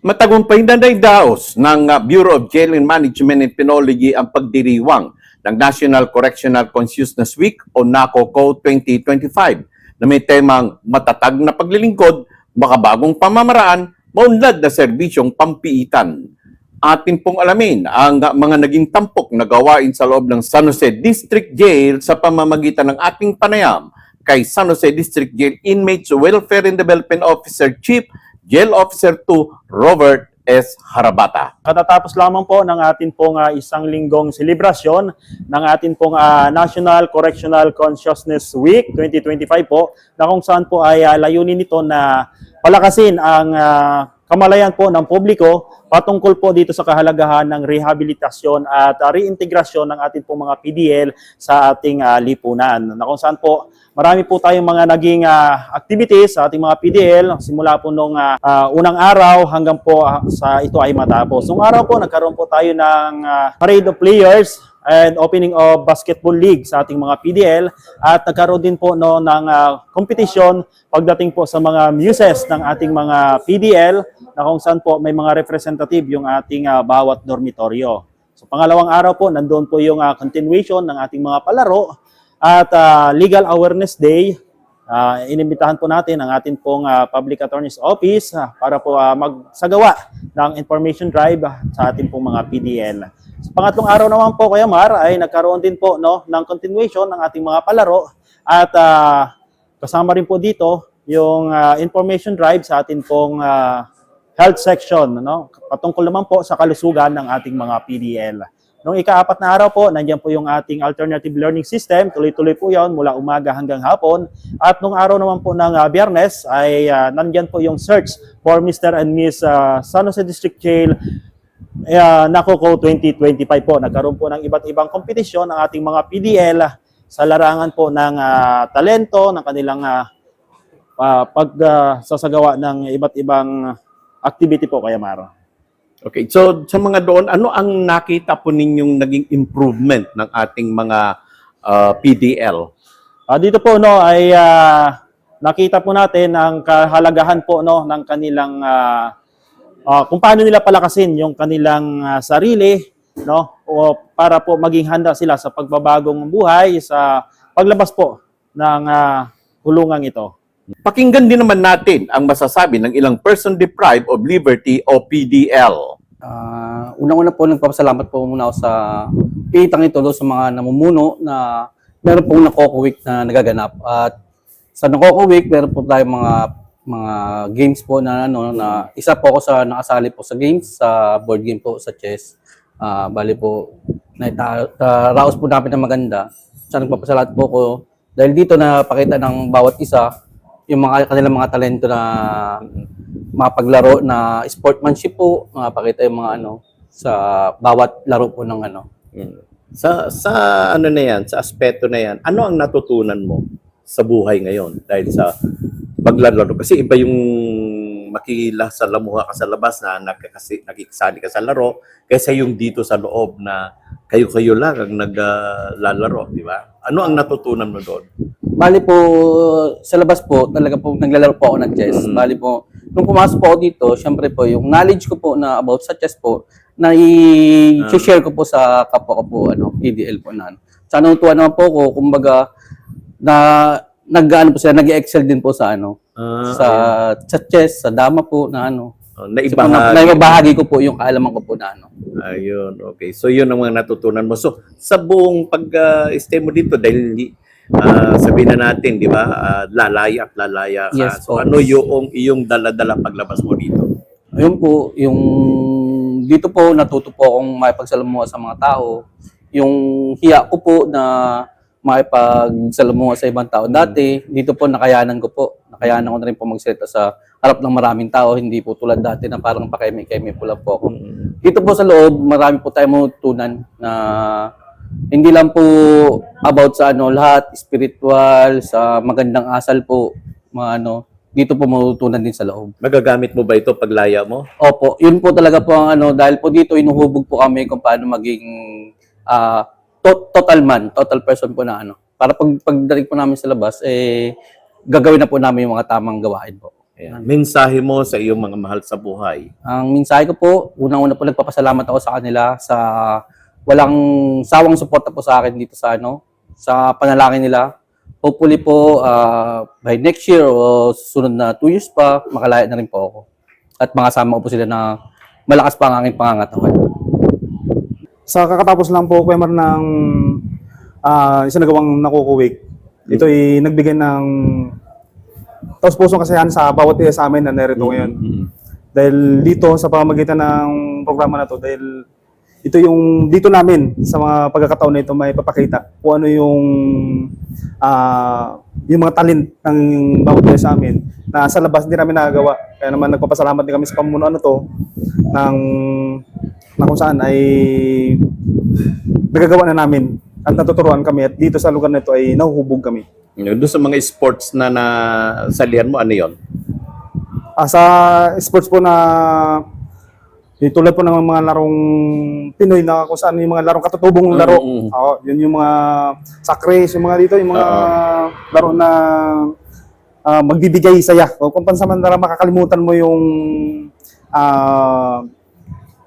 Matagumpay na naidaos ng uh, Bureau of Jail and Management and Penology ang pagdiriwang ng National Correctional Consciousness Week o NACOCO 2025 na may temang matatag na paglilingkod, makabagong pamamaraan, maunlad na serbisyong pampiitan. Atin pong alamin ang uh, mga naging tampok na gawain sa loob ng San Jose District Jail sa pamamagitan ng ating panayam kay San Jose District Jail Inmates Welfare and Development Officer Chief Jail Officer 2 Robert S. Harabata. Katatapos lamang po ng atin pong ah, isang linggong selebrasyon ng atin pong ah, National Correctional Consciousness Week 2025 po na kung saan po ay ah, layunin nito na palakasin ang ah, kamalayan po ng publiko patungkol po dito sa kahalagahan ng rehabilitasyon at ah, reintegrasyon ng ating pong mga PDL sa ating ah, lipunan. Na kung saan po marami po tayong mga naging ah, activities sa ating mga PDL simula po nung ah, ah, unang araw hanggang po ah, sa ito ay matapos. Nung araw po nagkaroon po tayo ng ah, parade of players and opening of basketball league sa ating mga PDL at nagkaroon din po no ng ah, competition pagdating po sa mga muses ng ating mga PDL na kung saan po may mga representative yung ating ah, bawat dormitoryo. So pangalawang araw po nandoon po yung ah, continuation ng ating mga palaro at ah, Legal Awareness Day. Ah, inimbitahan po natin ang ating pong ah, Public Attorney's Office ah, para po ah, magsagawa ng information drive sa ating pong mga PDL. Sa pangatlong araw naman po, Kuya Mar, ay nagkaroon din po no, ng continuation ng ating mga palaro at ah, kasama rin po dito yung ah, information drive sa ating pong ah, health section, no? patungkol naman po sa kalusugan ng ating mga PDL. Noong ikaapat na araw po, nandiyan po yung ating alternative learning system. Tuloy-tuloy po yon mula umaga hanggang hapon. At nung araw naman po ng ah, biyernes, ay ah, nandiyan po yung search for Mr. and Miss ah, San Jose District Jail uh, NACOCO 2025 po. Nagkaroon po ng iba't ibang kompetisyon ang ating mga PDL sa larangan po ng ah, talento, ng kanilang uh, pagsasagawa ng iba't ibang activity po kaya Maro. Okay, so sa mga doon, ano ang nakita po ninyong naging improvement ng ating mga uh, PDL? Ah, dito po no ay ah, nakita po natin ang kahalagahan po no ng kanilang ah, ah, kung paano nila palakasin yung kanilang ah, sarili no o para po maging handa sila sa pagbabagong buhay sa paglabas po ng ah, hulungang ito. Pakinggan din naman natin ang masasabi ng ilang person deprived of liberty o PDL. Ah, unang-una po, nagpapasalamat po muna ako sa pitang ito sa mga namumuno na meron pong Nakoko na nagaganap. At sa Nakoko Week, meron po tayong mga mga games po na ano na isa po ako sa nakasali po sa games sa board game po sa chess. Ah, bali po na raos po namin na maganda. Sa nagpapasalamat po ko dahil dito na pakita ng bawat isa yung mga kanilang mga talento na mapaglaro na sportsmanship po, mapakita yung mga ano sa bawat laro po ng ano. Sa sa ano na yan, sa aspeto na yan, ano ang natutunan mo sa buhay ngayon dahil sa paglalaro? Kasi iba yung makikila sa lamuha ka sa labas na nagkakasi, nakikisali ka sa laro kaysa yung dito sa loob na kayo-kayo lang ang naglalaro, di ba? Ano ang natutunan mo doon? Bali po, sa labas po, talaga po naglalaro po ako ng chess. Mhm. Bali po, nung pumasok po ako dito, syempre po, yung knowledge ko po na about sa chess po, na i-share ko po sa kapwa ko po, ano, PDL po na ano. Sa natutuwa naman po ko, kumbaga, na nag-ano po sila, nag-excel din po sa ano, Ah, sa, sa chess, sa dama po na ano. Oh, naibahagi. na, naibabahagi ko po yung kaalaman ko po na ano. Ayun, okay. So yun ang mga natutunan mo. So sa buong pag-stay mo dito dahil ah, sabihin na natin, di ba, ah, lalaya at lalaya ka. Yes so po. ano yung iyong dala-dala paglabas mo dito? Ayun po, yung dito po natuto po akong makipagsalamuha sa mga tao. Yung hiya ko po na makipagsalamuha sa ibang tao. Dati, dito po nakayanan ko po. Nakayanan ko na rin po magsalita sa harap ng maraming tao. Hindi po tulad dati na parang pakemi-kemi po lang po ako. Dito po sa loob, marami po tayong matutunan na hindi lang po about sa ano lahat spiritual, sa magandang asal po, mga ano, dito po matutunan din sa loob. Magagamit mo ba ito paglaya mo? Opo, yun po talaga po ang ano, dahil po dito inuhubog po kami kung paano maging ah, to- total man, total person po na ano. Para pag pagdating po namin sa labas, eh, gagawin na po namin yung mga tamang gawain po. Ayan. Mensahe mo sa iyong mga mahal sa buhay. Ang mensahe ko po, unang-una po nagpapasalamat ako sa kanila sa walang sawang suporta po sa akin dito sa ano, sa panalangin nila. Hopefully po ah, by next year o susunod na 2 years pa, makalaya na rin po ako. At makasama ko po sila na malakas pa ang aking pangangatawan. Sa kakatapos lang po, Mar, ng uh, isinagawang nakukuwik, ito ay nagbigay ng taos pusong kasayahan sa bawat isa sa amin na narito ngayon. Mm. Dahil dito, sa pamamagitan ng programa na to, dahil ito yung dito namin sa mga pagkakataon na ito may papakita kung ano yung ah, yung mga talent ng bawat isa sa amin na sa labas hindi namin nagagawa. Kaya naman nagpapasalamat din kami sa pamunuan na to ng na kung saan ay nagagawa na namin at natuturuan kami at dito sa lugar na ito ay nahuhubog kami. Doon sa mga sports na nasalihan mo, ano yon? Ah, sa sports po na yung tulad po ng mga larong Pinoy na kung saan yung mga larong katutubong laro. Mm, mm. Oo, yun yung mga sakres, yung mga dito, yung mga laro na ah, magbibigay saya. O kung pansamantala makakalimutan mo yung ah,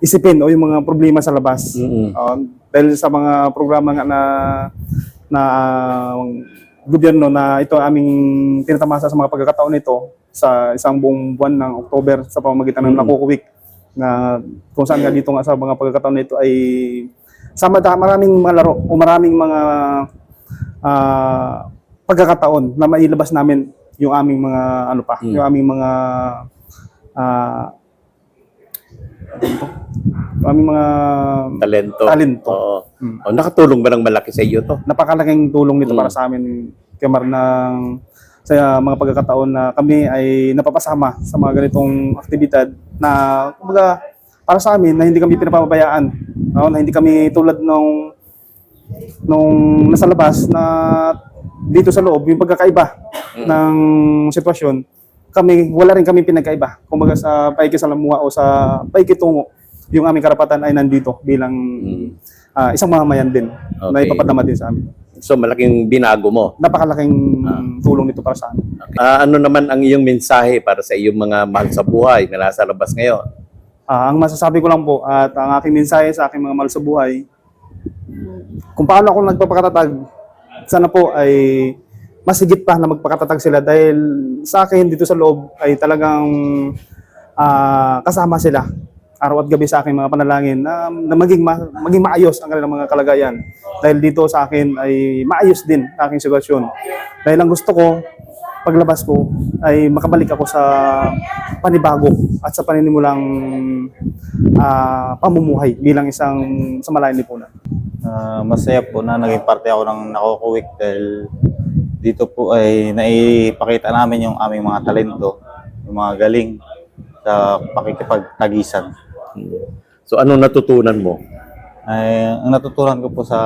isipin o yung mga problema sa labas. Mm-mm. Oo, dahil sa mga programa nga na na ah, gobyerno na ito ang aming tinatamasa sa mga pagkakataon nito sa isang buong buwan ng October sa pamamagitan ng Mm. Nakukuwik na kung saan nga dito nga sa mga pagkakataon nito ay sama maraming mga laro o maraming mga ah, pagkakataon na mailabas namin yung aming mga ano pa, Mm. yung aming mga yung aming mga Talento. Talento. Oo. Mm. Oh, nakatulong ba ng malaki sa iyo to? napakalaking tulong nito Mm. para sa amin, Kemar, ng sa mga pagkakataon na kami ay napapasama sa mga ganitong aktibidad na kumbaga para sa amin na hindi kami pinapabayaan. No? Na hindi kami tulad nung nung nasa labas na dito sa loob yung pagkakaiba ng sitwasyon kami wala rin kami pinagkaiba kumbaga sa paikisalamuha o sa paikitungo yung aming karapatan ay nandito bilang Mm. ah, isang mamamayan din na Okay. ipapadama din sa amin. So malaking binago mo. Napakalaking tulong nito para sa amin. Ah, ano naman ang iyong mensahe para sa iyong mga mahal sa buhay na nasa labas ngayon? Ah, ang masasabi ko lang po at ang aking mensahe sa aking mga mahal sa buhay, kung paano ako nagpapakatatag, sana po ay mas higit pa na magpakatatag sila dahil sa akin dito sa loob ay talagang ah, kasama sila araw at gabi sa aking mga panalangin na, na maging, ma- maging maayos ang kanilang mga kalagayan. Dahil dito sa akin ay maayos din ang aking sitwasyon. Dahil ang gusto ko, paglabas ko, ay makabalik ako sa panibago at sa paninimulang ah, pamumuhay bilang isang samalayang lipunan. Ah, masaya po na naging parte ako ng nakukuwik dahil dito po ay naipakita namin yung aming mga talento, yung mga galing sa pakikipagtagisan. So ano natutunan mo? Ay, ang natutunan ko po sa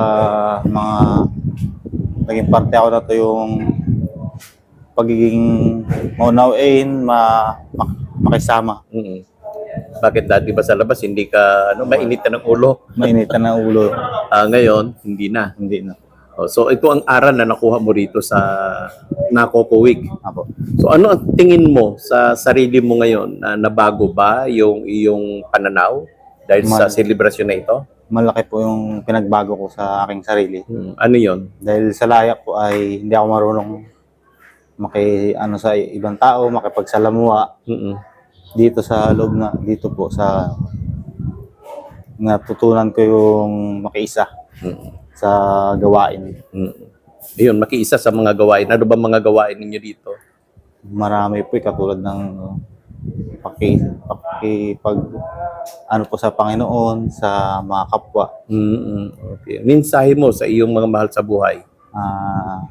mga naging parte ako na to yung pagiging maunawain, ma, mak- makisama, Mm. Bakit dati ba sa labas hindi ka ano mainit na ng ulo? mainitan ng ulo, Ah, ngayon hindi na. hindi na. Oh, so ito ang aral na nakuha mo rito sa Nakoko Week. Apo. So ano ang tingin mo sa sarili mo ngayon na nabago ba yung iyong pananaw dahil sa Man- selebrasyon na ito? Malaki po yung pinagbago ko sa aking sarili. Hmm, Ano 'yon? Dahil sa layak po ay hindi ako marunong maki ano sa ibang tao, makipagsalamuha Mm. dito sa loob na dito po sa natutunan ko yung makiisa Mm. Sa gawain. Mm. Ayun, makiisa sa mga gawain. Ano ba mga gawain ninyo dito? Marami po eh, katulad ng uh, paki, pakipag ano po sa Panginoon, sa mga kapwa. Mm. Okay. Mensahe mo sa iyong mga mahal sa buhay. Ah,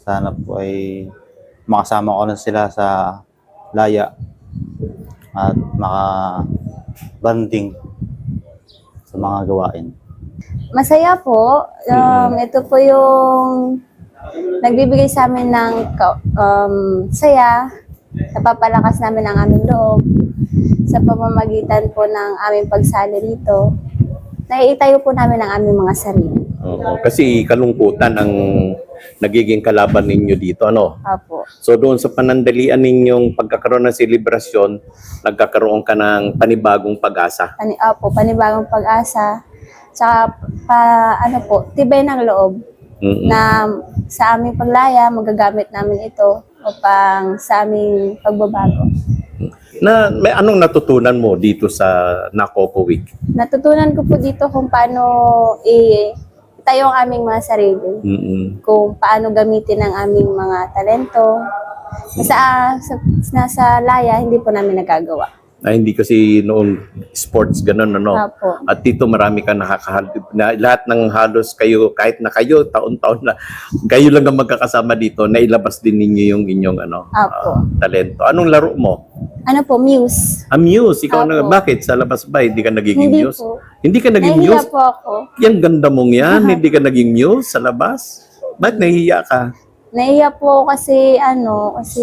sana po ay makasama ko na sila sa laya at maka-banding sa mga gawain. Masaya po. Um, Ito po yung nagbibigay sa amin ng um, saya, napapalakas namin ang aming loob sa pamamagitan po ng aming pagsali rito. Naiitayo po namin ang aming mga sarili. Oo, kasi kalungkutan ang nagiging kalaban ninyo dito, ano? Apo. po. So doon sa panandalian ninyong pagkakaroon ng selebrasyon, nagkakaroon ka ng panibagong pag-asa. Pani, opo, panibagong pag-asa. Tsaka, pa, ano po, tibay ng loob Mm-mm. na sa aming paglaya, magagamit namin ito upang sa aming pagbabago. Na may anong natutunan mo dito sa Nakoko Week? Natutunan ko po dito kung paano i tayo ang aming mga sarili. Mm-mm. Kung paano gamitin ang aming mga talento. Sa, sa, nasa laya, hindi po namin nagagawa. Na hindi kasi noong sports ganun ano. At dito marami ka nakakahalip na lahat ng halos kayo kahit na kayo taon-taon na kayo lang ang magkakasama dito na ilabas din ninyo yung inyong ano Apo. ah, talento. Anong laro mo? Ano po, muse. Amuse, ikaw na Apo. bakit sa labas ba hindi ka nagiging Hindi muse? po. Hindi ka naging Nahiya muse? po ako. Yan ganda mong yan, hindi ka naging muse sa labas? Bakit nahihiya ka? Nahiya po kasi ano, kasi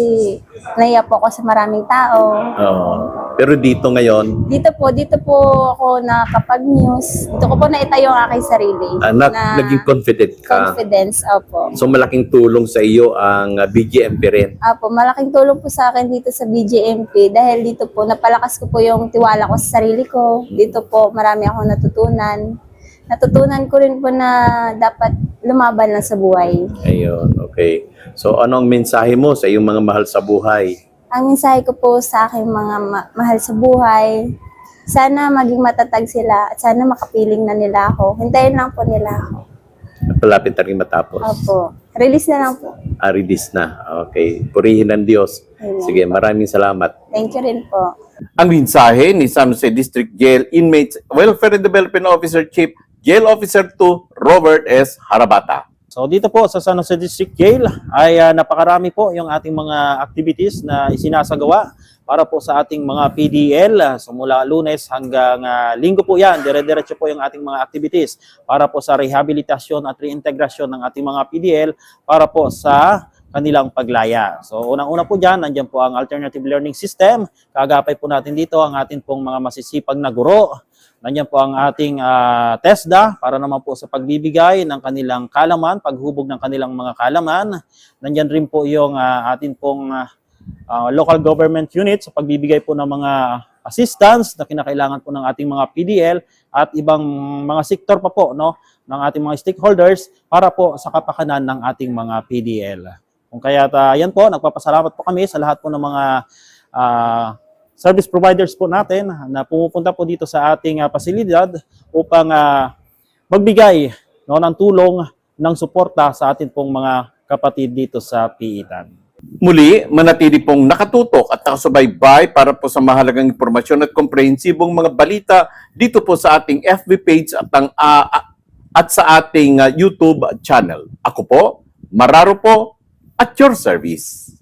nahiya po ako sa maraming tao. Oo. Pero dito ngayon, Dito po, dito po ako nakapag-news. Dito ko po naitayo ang aking sarili. anak, na naging confident ka. confidence, opo. So malaking tulong sa iyo ang uh, BGMP rin. Apo, malaking tulong po sa akin dito sa BJMP dahil dito po napalakas ko po yung tiwala ko sa sarili ko. Dito po marami akong natutunan. Natutunan ko rin po na dapat lumaban lang sa buhay. Ayun, okay. So anong mensahe mo sa iyong mga mahal sa buhay? Ang mensahe ko po sa aking mga ma- mahal sa buhay, sana maging matatag sila at sana makapiling na nila ako. Hintayin lang po nila ako. Palapit na rin matapos. Opo. Release na lang po. Aridis na. Okay. Purihin ng Diyos. Amen. Sige, maraming salamat. Thank you rin po. Ang mensahe ni San Jose District Jail Inmates Welfare and Development Officer Chief Jail Officer 2 Robert S. Harabata. So dito po sa San Jose District Jail ay ah, napakarami po yung ating mga activities na isinasagawa para po sa ating mga PDL. Ah, So mula lunes hanggang ah, linggo po yan, dire-diretso po yung ating mga activities para po sa rehabilitasyon at reintegrasyon ng ating mga PDL para po sa kanilang paglaya. So unang-una po dyan, nandiyan po ang alternative learning system. Kagapay po natin dito ang ating pong mga masisipag na guro. Nandiyan po ang ating ah, TESDA para naman po sa pagbibigay ng kanilang kalaman, paghubog ng kanilang mga kalaman. Nandiyan rin po yung ah, ating pong ah, local government unit sa pagbibigay po ng mga assistance na kinakailangan po ng ating mga PDL at ibang mga sektor pa po no ng ating mga stakeholders para po sa kapakanan ng ating mga PDL. Kung kaya yan po, nagpapasalamat po kami sa lahat po ng mga ah, service providers po natin na pumupunta po dito sa ating ah, pasilidad upang ah, magbigay no, ng tulong ng suporta sa atin pong mga kapatid dito sa Piitan. Muli, manatili pong nakatutok at nakasubaybay para po sa mahalagang impormasyon at komprehensibong mga balita dito po sa ating FB page at, ang, ah, at sa ating ah, YouTube channel. Ako po, Mararo po, at your service.